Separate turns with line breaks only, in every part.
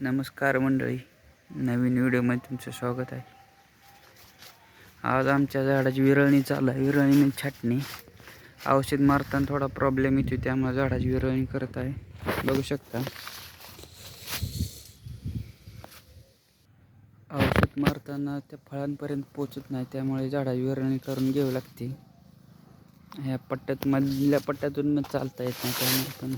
नमस्कार मंडळी. नवीन व्हिडिओमध्ये तुमचं स्वागत आहे. आज आमच्या झाडाची विरळणी चालू आहे. विरळणी म्हणजे छाटणी. औषध मारताना थोडा प्रॉब्लेम येतो त्यामुळे झाडाची विरळणी करत आहे. बघू शकता. औषध मारताना त्या फळांपर्यंत पोचत नाही त्यामुळे झाडाची विरळणी करून घ्यावी लागते. ह्या पट्ट्यात मधल्या पट्ट्यातून मग चालता येत नाही त्यामुळे पण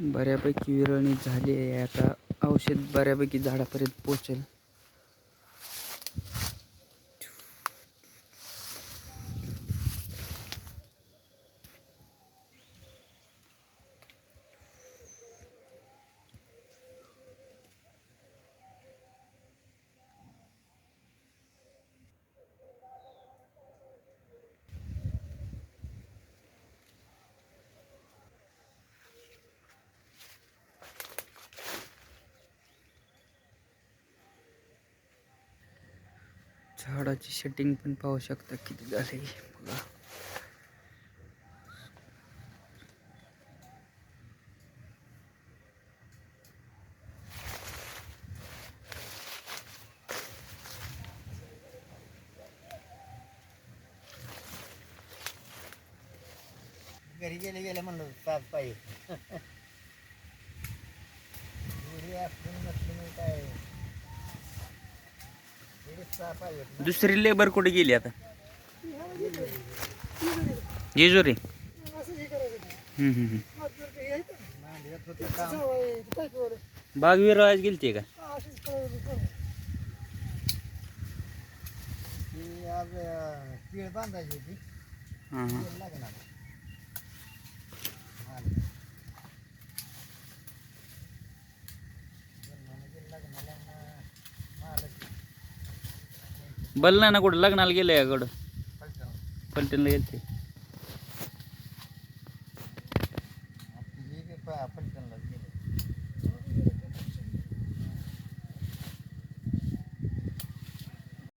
बऱ्यापैकी विरळणी झाली आहे. आता औषध बऱ्यापैकी झाडापर्यंत पोचेल झाडाची सेटिंग पण पाहू शकता किती झाली. बघा.
घरी गेले गेले म्हणलं सात पाहिजे. काय घरी सहा पाहिजेत ना.
दुसरी लेबर कुठे गेली आता? जेजुरी हम्म, हम्म, हम्म.
मांडीत होतं काम
बाग विरळाच गेलती का?
आज
हां हां. बल ना कुठं? लग्नाला गेलं याकडं. पलटणला गेले आपण